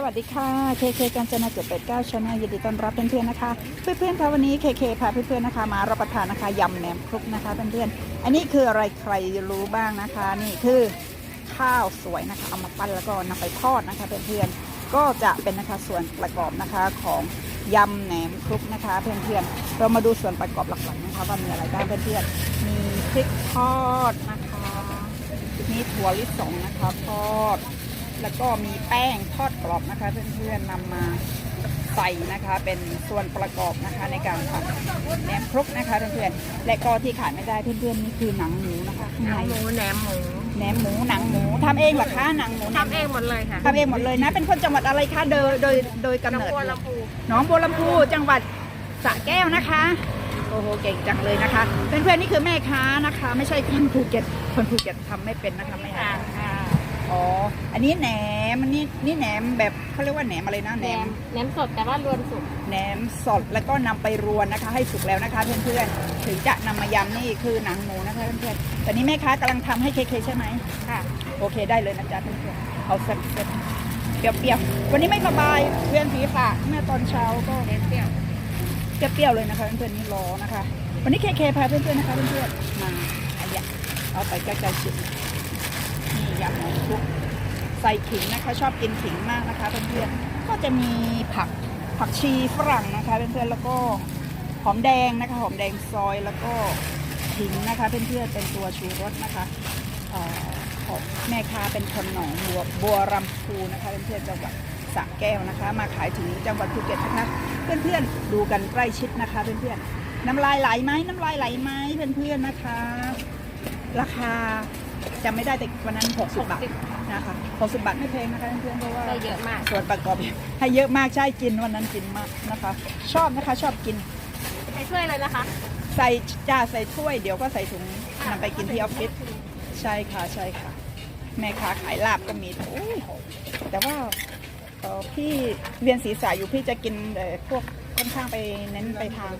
สวัสดีค่ะเคเคกัญจนาเจ็ดแปดเก้าชาแนลยินดีต้อนรับเพื่อนๆนะคะ เพื่อนๆคะวันนี้เคเคพาเพื่อนๆนะคะ มารับประทานนะคะยำแหนมคลุกนะคะเพื่อนๆอันนี้คืออะไรใครรู้บ้างนะคะ นี่คือข้าวสวยนะคะ เอามาปั้นแล้วก็นำไปทอดนะคะ เพื่อนๆก็จะเป็นนะคะส่วนประกอบนะคะของยำแหนมคลุกนะคะเพื่อนๆเรามาดูส่วนประกอบหลักๆนะคะว่ามีอะไรบ้างเพื่อนๆมีพริกทอดนะคะมีถั่วลิสงนะคะทอด แล้วก็มีแป้งทอดกรอบนะคะ เพื่อนๆนำมาใส่นะคะเป็นส่วนประกอบนะคะในการทำแหนมครกนะคะเพื่อนๆและก็ที่ขาดไม่ได้เพื่อนๆนี่คือหนังหมูนะคะข้างหในนังหมูแหนมหมูแหนมหมูหนังหมูทำเองเหรอคะหนังหมูทำเองหมดเลยค่ะทำเองหมดเลยนะ เป็นคนจังหวัดอะไรคะโดยโดยโดยกำน้ำเนิดบัวลำพูหนองบัวลำพูจังหวัดสระแก้วนะคะโอ้โหเก่งจังเลยนะคะเพื่อนๆนี่คือแม่ค้านะคะ ไม่ใช่คนภูเก็ตคนภูเก็ตทำไม่เป็นนะคะไม่ค่ะ อ่านค่ะอ๋อ อันนี้แหนมอันนี้นี่แหนมแบบเขาเรียกว่าแหนมอะไรนะแหแหนนมมแหนมสดแต่ว่ารวนสุกแหนมสดแล้วก็นำไปรวนนะคะ ให้สุกแล้วนะคะ เพื่อนๆถึงจะนำมายำนี่คือหนังหมูนะคะเพื่อนๆตอนนี้แม่ค้ากำลังทำให้เคเคใช่ไหม ค่ะโอเคได้เลยนะจ๊ะเพื่อนๆเอาเสร็จเสร็จเปรี้ยวๆวันนี้ไม่สบายเพื่อนผีฝากเมื่อตอนเช้าก็เปรี้ยวเปรี้ยวๆเลยนะคะเพื่อนๆนี่รอนะคะ วันนี้เคเคพาเพื่อนๆนะคะเพื่อนๆมาอันเนี้ยเอาไปใกล้ๆชิมนี่ยำหมูคลุกใส่ขิงนะคะชอบกินขิงมากนะคะเพื่อนๆก็จะมีผักผักชีฝรั่งนะคะเพื่อนๆแล้วก็หอมแดงนะคะหอมแดงซอยแล้วก็ขิงนะคะเพื่อนๆเป็นตัวชูรสนะคะของแม่ค้าเป็นคนหนองบัวบัวรำพูนะคะเพื่อนๆจังหวัดสระแก้วนะคะ มาขายถึงจังหวัดภูเก็ตนะคะ เพื่อนๆดูกันใกล้ชิดนะคะเพื่อนๆน้ำลายไหลไหมน้ำลายไหลไหมเพื่อนๆนะคะ ราคาจำไม่ได้แต่วันนั้น60บาท นะคะ60บาทไม่แพงนะคะเพื่อนๆเพราะว่าๆได้เยอะมากส่วนประกอบให้เยอะมากใช่กินวันนั้นกินมากนะคะ ชอบนะคะชอบกิน ใส่ถ้วยเลยนะคะใส่จ้าใส่ถ้วยเดี๋ยวก็ใส่ถุงนำไปกินที่ออฟฟิศใช่ค่ะใช่ค่ะ แม่ค้าขายลาบก็มีโอ้ยแต่ว่าเอ่อพี่เรียนศีรษะอยู่พี่จะกินเอ่อพวกค่อนข้างไปเน้นไปทาง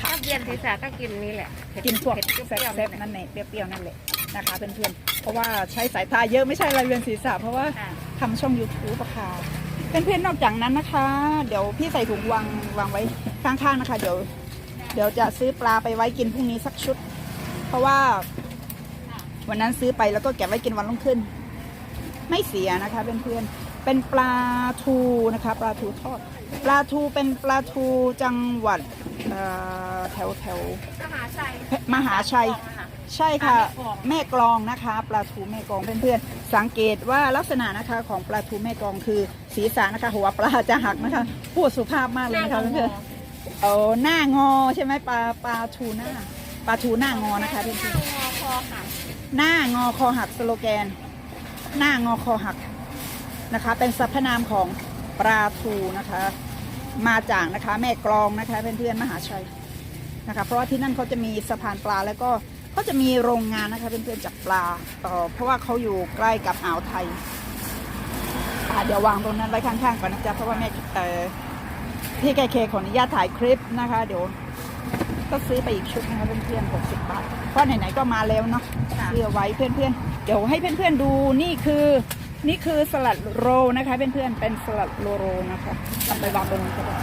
ถ้าเย็นศีรษะก็กินนี่แหละกินพวกเผ็ดแซ่เปรี้ยวบๆนั่นแหละเปรี้ยวๆนั่นแหละ นะคะเพื่อนๆ เพราะว่าใช้สายตาเยอะไม่ใช่อะไรเรียนศีรษะเพราะว่าค่ะทำช่อง YouTube อะค่ะเพื่อนๆนอกจากนั้นนะคะ เดี๋ยวพี่ใส่ถุงวางวางไว้ข้างๆนะคะ เดี๋ยว เดี๋ยวจะซื้อปลาไปไว้กินพรุ่งนี้สักชุด เพราะว่าวันนั้นซื้อไปแล้วก็เก็บไว้กินวันรุ่งขึ้น ไม่เสียนะคะเพื่อนๆเป็นปลาทูนะคะปลาทูทอดปลาทูเป็นปลาทูจังหวัดเอ่อแถวแถวมหาชัยมหาชัย ใช่ค่ะแม่กลองแม่กลองนะคะปลาทูแม่กลองเพื่อนๆสังเกตว่าลักษณะนะคะของปลาทูแม่กลองคือศีรษะนะคะ หัวปลาจะหักนะคะพูดสุภาพมากเลยนะคะเพื่อนๆเอาหน้างอใช่ไหมปลาปลาทูหน้าปลาทูหน้างอนะคะเพื่อนหน้างอคอหักๆหน้างอคอหักสโลแกน หน้างอคอหักนะคะ เป็นสรรพนามของปลาทูนะคะ มาจากนะคะ แม่กลองนะคะเพื่อนๆมหาชัยนะคะ เพราะว่าที่นั่นเขาจะมีสะพานปลาแล้วก็ เขาจะมีโรงงานนะคะเพื่อนๆจับปลาเอ่อเพราะว่าเขาอยู่ใกล้กับอ่าวไทยอะเดี๋ยววางตรงนั้นไว้ข้างๆก่อนนะจ๊ะเพราะว่าแม่เอ่อพี่แกเคขออนุญาตถ่ายคลิปนะคะ เดี๋ยวก็ซื้อไปอีกชุดนะคะเพื่อนๆ60บาทเพราะไหนๆก็มาแล้วเนาะเพื่อไว้เพื่อนๆเดี๋ยวให้เพื่อนๆดูนี่คือนี่คือสลัดโรลนะคะเพื่อนๆเป็นสลัดโลโรนะคะเอาไปวางตรงนี้ก็ได้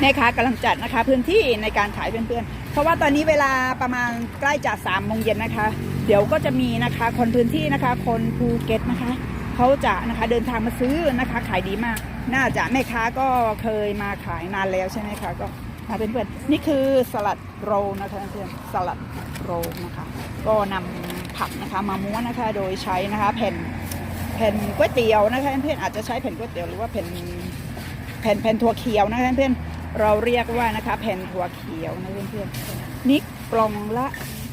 แม่ค้ากำลังจัดนะคะ พื้นที่ในการขายเพื่อนๆ เพราะว่าตอนนี้เวลาประมาณใกล้จะสามโมงเย็นนะคะ เดี๋ยวก็จะมีนะคะคนพื้นที่นะคะ คนภูเก็ตนะคะเขาจะนะคะเดินทางมาซื้อนะคะ ขายดีมาก น่าจะแม่ค้าก็เคยมาขายนานแล้วใช่ไหมคะก็มาเพื่อนๆนี่คือสลัดโรนะคะเพื่อนสลัดโรนะคะ ก็นำผักนะคะมาม้วนนะคะ โดยใช้นะคะแผ่นแผ่นก๋วยเตี๋ยวนะคะเพื่อนอาจจะใช้แผ่นก๋วยเตี๋ยวหรือว่าแผ่นแผ่นแผ่นถั่วเขียวนะคะเพื่อน เราเรียกว่านะคะแผ่นถั่วเขียวนะเพื่อนๆนี่กล่องละ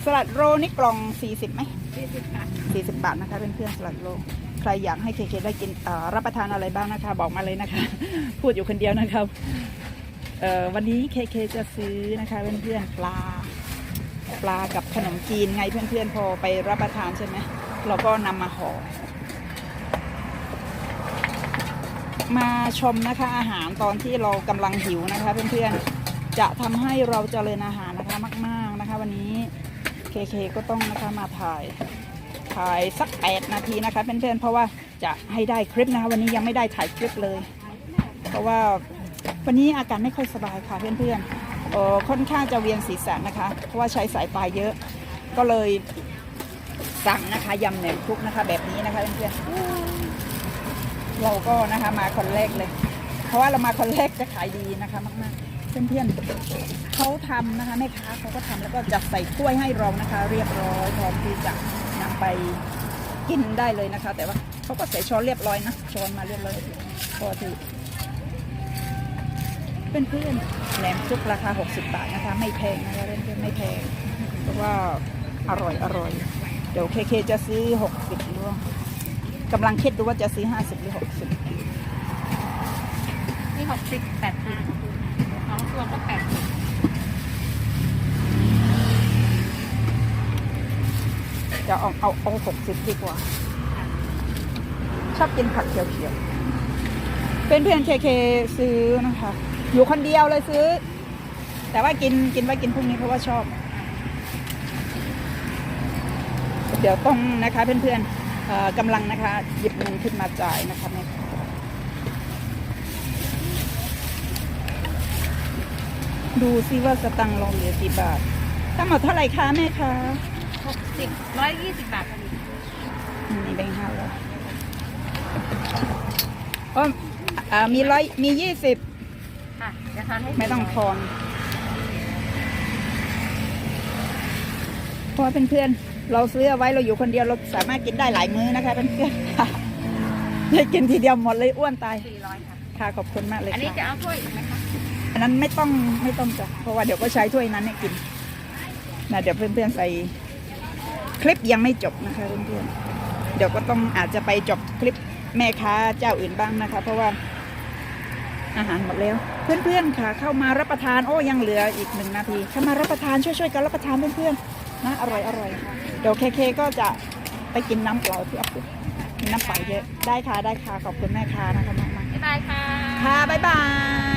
สลัดโรนี่กล่อง40ไหม40บาท40บาทนะคะเพื่อนๆสลัดโรใครอยากให้เคเคได้กินรับประทานอะไรบ้างนะคะ บอกมาเลยนะคะ พูดอยู่คนเดียวนะครับวันนี้เคเคจะซื้อนะคะเพื่อนๆปลาปลากับขนมจีนไงเพื่อนๆพอไปรับประทานใช่ไหมเราก็นำมาห่อ มาชมนะคะอาหารตอนที่เรากำลังหิวนะคะ เพื่อนๆจะทำให้เราเจริญอาหารนะคะมาก ๆนะคะ วันนี้เคเคก็ต้องนะคะมาถ่ายถ่ายสัก 8 นาทีนะคะเพื่อนๆเพราะว่าจะให้ได้คลิปนะคะวันนี้ยังไม่ได้ถ่ายคลิปเลย เพราะว่าวันนี้อาการไม่ค่อยสบายค่ะเพื่อนๆเออค่อนข้างจะเวียนศีรษะนะคะ เพราะว่าใช้สายปลายเยอะ ก็เลยสั่งนะคะยำแหนมคลุกนะคะ แบบนี้นะคะเพื่อนๆ เราก็นะคะมาคนแรกเลย เพราะว่าเรามาคนแรกจะขายดีนะคะมากๆ เพื่อนๆเขาทำนะคะแม่ค้าเขาก็ทำแล้วก็จัดใส่ถ้วยให้เรานะคะ เรียบร้อยพร้อมที่จะนำไปกินได้เลยนะคะ แต่ว่าเขาก็ใส่ช้อนเรียบร้อยนะช้อนมาเรียบร้อยพอถือเพื่อนๆแหนมคลุกราคา 60 บาทนะคะ ไม่แพงนะคะเพื่อนๆไม่แพงเพราะว่าอร่อยอร่อยเดี๋ยวเคเคจะซื้อ 60หรือว่า กำลังคิดดูว่าจะซื้อ50หรือ60นี่หกสิบแปดสิบสองตัวก็แปดสิบจะเอาเอาเอาหกสิบดีกว่า ชอบกินผักเขียวๆเป็นเพื่อนเคเคซื้อนะคะ อยู่คนเดียวเลยซื้อ แต่ว่ากินกินไว้กินพรุ่งนี้เพราะว่าชอบ เดี๋ยวต้องนะคะเพื่อนๆเอ่อ กำลังนะคะหยิบเงินขึ้นมาจ่ายนะคะแม่ค้าดูซิว่าสตังค์เราเหลือกี่บาททั้งหมดเท่าไหร่คะแม่คะหกสิบร้อยยี่สิบบาทพอดีมีแบงค์ห้าร้อยอ๋ออ่ามีร้อยมียี่สิบค่ะจะทานให้ไม่ต้องทอนเพราะว่าเพื่อนๆ เราซื้อเอาไว้เราอยู่คนเดียวเราสามารถกินได้หลายมื้อนะคะเพื่อนๆได้กินทีเดียวหมดเลยอ้วนตายสี่ร้อยค่ะ ค่ะขอบคุณมากเลยอันนี้จะค่ะเอาถ้วยอีกไหมคะอันนั้นไม่ต้องไม่ต้องจ้ะเพราะว่าเดี๋ยวก็ใช้ถ้วยนั้นให้กินนะเดี๋ยวเพื่อนๆใส่ คลิปยังไม่จบนะคะเพื่อนๆเดี๋ยวก็ต้องอาจจะไปจบคลิปแม่ค้าเจ้าอื่นบ้างนะคะ เพราะว่าอาหารหมดแล้ว เพื่อนๆค่ะ เข้ามารับประทานโอ้ยังเหลืออีกหนึ่งนาทีเข้ามารับประทานช่วยๆกันรับประทานเพื่อนๆ นะอร่อยอร่อยค่ะเดี๋ยวเคเคก็จะไปกินน้ำเปล่าที่ออฟฟิศกินน้ำเปล่าเยอะได้ค่ะได้ค่ะขอบคุณแม่ค้านะคะมากบ๊ายบายค่ะๆค่ะบ๊ายบา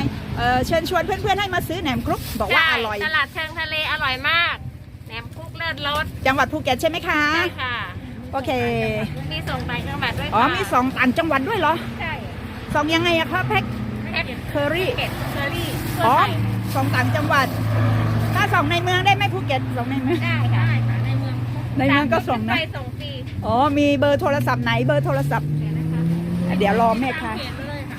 ยเออเชิญชวนเพื่อนๆให้มาซื้อแหนมกรุ๊ปบอกว่าอร่อย ตลาดเชิงทะเลอร่อยมาก แหนมคุกเลิศรสจังหวัดภูเก็ตใช่ไหมคะใช่ค่ะ โอเค มีส่งไปจังหวัดด้วยค่ะอ๋อมีสองต่างจังหวัดด้วยเหรอ ใช่สองยังไงอะคะแพ็คแพ็คเคอรี่เก็ตเชอรี่อ๋อทั่วไทยสองต่างจังหวัดถ้า สองในเมืองได้ไหมภูเก็ตสองในเมืองได้ค่ะในเมืองในเมืองก็ส่งนะไปส่งฟรีอ๋อมีเบอร์โทรศัพท์ไหนเบอร์โทรศัพท์ เดี๋ยวนะคะเดี๋ยวรอแม่ค้าเขียนเลยค่ะ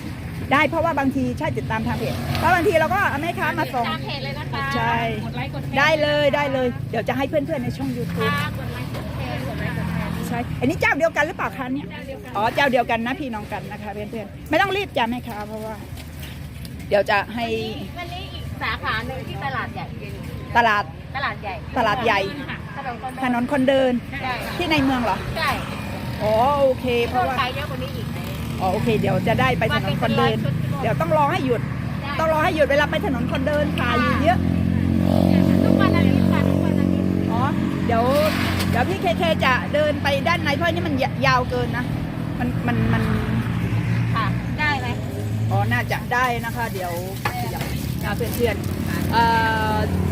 ได้เพราะว่าบางทีใช่ติดตามทางเพจเพราะบางทีเราก็เอาแม่ค้ามาส่งตามเพจเลยนะคะใช่กดไลค์กดแชร์ได้เลยได้เลย เดี๋ยวจะให้เพื่อนๆในช่อง YouTube ค่ะกดไลค์กดแชร์กดไลค์กดแชร์ใช่อันนี้เจ้าเดียวกันหรือเปล่าคะเนี่ยเจ้าเดียวกันอ๋อเจ้าเดียวกันนะพี่น้องกันนะคะเพื่อนๆไม่ต้องรีบจ้ะแม่ค้าเพราะว่า เดี๋ยวจะให้วันนี้อีกสาขาหนึ่งที่ตลาดใหญ่ ตลาด ตลาดใหญ่ตลาดใหญ่ค่ะถนนคนถนนคนเดินใช่ที่ในเมืองเหรอ ใช่อ๋อโอเค เพต้ราะนว่าขายเยอะกว่านี้อีกอ๋อโอเค เดี๋ยวจะได้ไปถนนคนเดิน เดี๋ยวต้องรอให้หยุด ต้องรอให้หยุดเวลาไปถนนคนเดินขายอยู่เยอะ ทุกวันอาทิตย์ค่ะทุกวันอาทิตย์อ๋อ เดี๋ยว เดี๋ยวพี่เคเคจะเดินไปด้านในเพราะนี่มันยาวเกินนะ มัน มัน มัน ค่ะ ได้ไหมอ๋อ น่าจะได้นะคะ เดี๋ยวเดี๋ยวนะเพื่อนๆเอ่อ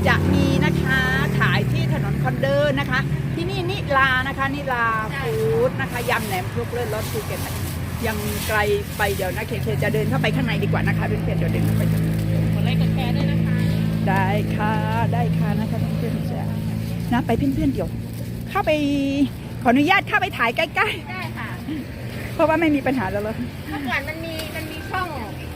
จะมีนะคะขายที่ถนนคนเดินนะคะ ที่นี่นิลานะคะ นิลาฟู้ดนะคะยำแหนมคลุกเลือดรสภูเก็ตนะคะยังไกลไปเดี๋ยวนะเคเคจะเดินเข้าไปข้างในดีกว่านะคะเพื่อนๆเดี๋ยวเดินเข้าไปกดไลค์กดแชร์ด้วยนะคะ ได้ค่ะได้ค่ะนะคะเพื่อนๆจะนะไปเพื่อนๆเดี๋ยว เข้าไปขออนุญาตเข้าไปถ่ายใกล้ได้ค่ะๆเพราะว่าไม่มีปัญหาแล้วเหรอเมื่อก่อนมันมีมันมีช่อง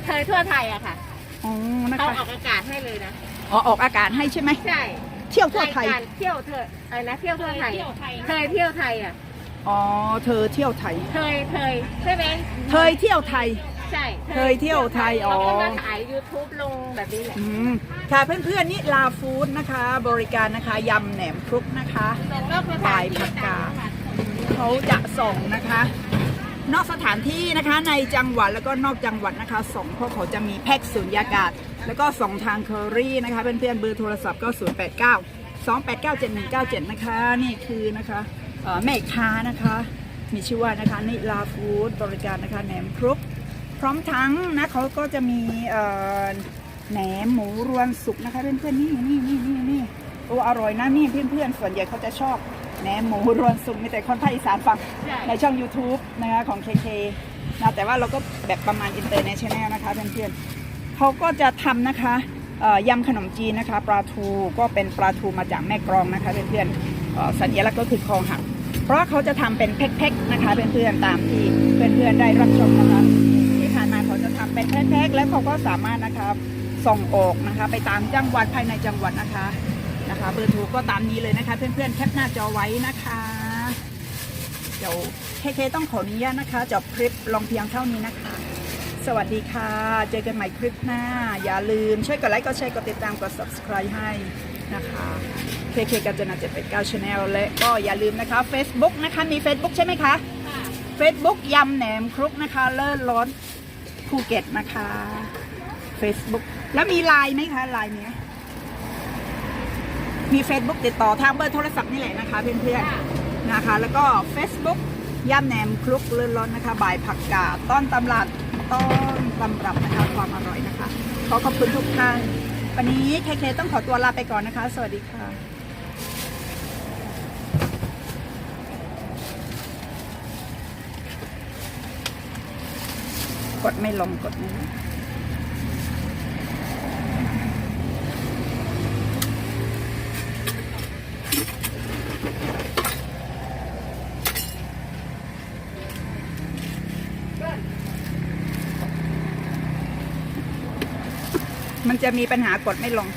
เคยทั่วไทยอะค่ะอ๋อนะเขาคะออกอากาศให้เลยนะ อ๋อออกอากาศให้ใช่ไหมใช่เที่ยวทั่วไทย รายการเที่ยวเธออะไรนะเที่ยวทั่วไทย เคยเที่ยวไทยอะ อ๋อเธอเที่ยวไทย เคยเคยใช่ไหมเคยเที่ยวไทย ใช่เคยเที่ยวไทยอ๋อเขาก็มาถ่าย YouTube ลงแบบนี้แหละอืมค่ะเพื่อนๆนี่ลาฟู้ดนะคะ บริการนะคะยำแหนมครุกนะคะ ส่งนอกสถานฝ่ายที่ผักกาดต่างจังหวัด เขาจะส่งนะคะ นอกสถานที่นะคะในจังหวัดแล้วก็นอกจังหวัดนะคะส่งเพราะเขาจะมีแพ็กสุญญากาศ แล้วก็ส่งทางเคอรี่นะคะเพื่อนๆเบอร์โทรศัพท์ก็ 0 8 9 2 8 9 7 1 9 7 นะคะนี่คือนะคะแม่ค้านะคะ มีชื่อว่านะคะนิลาฟู้ดบริการนะคะแหนมครุกพร้อมทั้งนะเขาก็จะมีแหนมหมูรวนสุกนะคะเพื่อนๆนี่นี่นี่นี่นี่โอ้อร่อยนะนี่เพื่อนๆส่วนใหญ่เขาจะชอบ แหนมหมูรวนสุกมีแต่คนภาคอีสานฟังใช่ในช่อง YouTube นะคะของ KK นะแต่ว่าเราก็แบบประมาณอินเตอร์เนชั่นแนลนะคะเพื่อนๆเขาก็จะทำนะคะเอ่อยำขนมจีนนะคะปลาทูก็เป็นปลาทูมาจากแม่กรองนะคะเพื่อนๆเอ่อสัญลักษณ์ก็คือคอหัก เพราะว่าเขาจะทำเป็นแพ็คๆนะคะเพื่อนๆตามที่เพื่อนๆได้รับชมนะคะที่ผ่านมาเขาจะทำเป็นแพ็คๆแล้วเขาก็สามารถนะคะส่งออกนะคะ ไปตามจังหวัดภายในจังหวัดนะคะ นะคะเบอร์โทรก็ตามนี้เลยนะคะเพื่อนๆแคปหน้าจอไว้นะคะเดี๋ยวเคเคต้องขออนุญาตนะคะจบคลิปลงเพียงเท่านี้นะคะ สวัสดีค่ะ เจอกันใหม่คลิปหน้า อย่าลืมช่วยกดไลค์กดแชร์กดติดตามกด subscribe ให้นะคะเคเคกัจจนา789 Channel และก็อย่าลืมนะคะ Facebook นะคะมี Facebook ใช่ไหมคะค่ะ Facebook ยำแหนมครุกนะคะเลิศรสภูเก็ตนะคะ Facebook แล้วมีไลน์ไหมคะไลน์เนี้ย มี Facebook ติดต่อทางเบอร์โทรศัพท์นี่แหละนะคะเพื่อนๆนะคะ แล้วก็ Facebook ยำแหนมครุกเลิศรสนะคะบ่ายผักกาดต้อนตำรับต้อนตำรับนะคะความอร่อยนะคะ ขอขอบคุณทุกท่านวันนี้เคเคต้องขอตัวลาไปก่อนนะคะ สวัสดีค่ะกดไม่ลงกดไม่ลง มันจะมีปัญหากดไม่ลง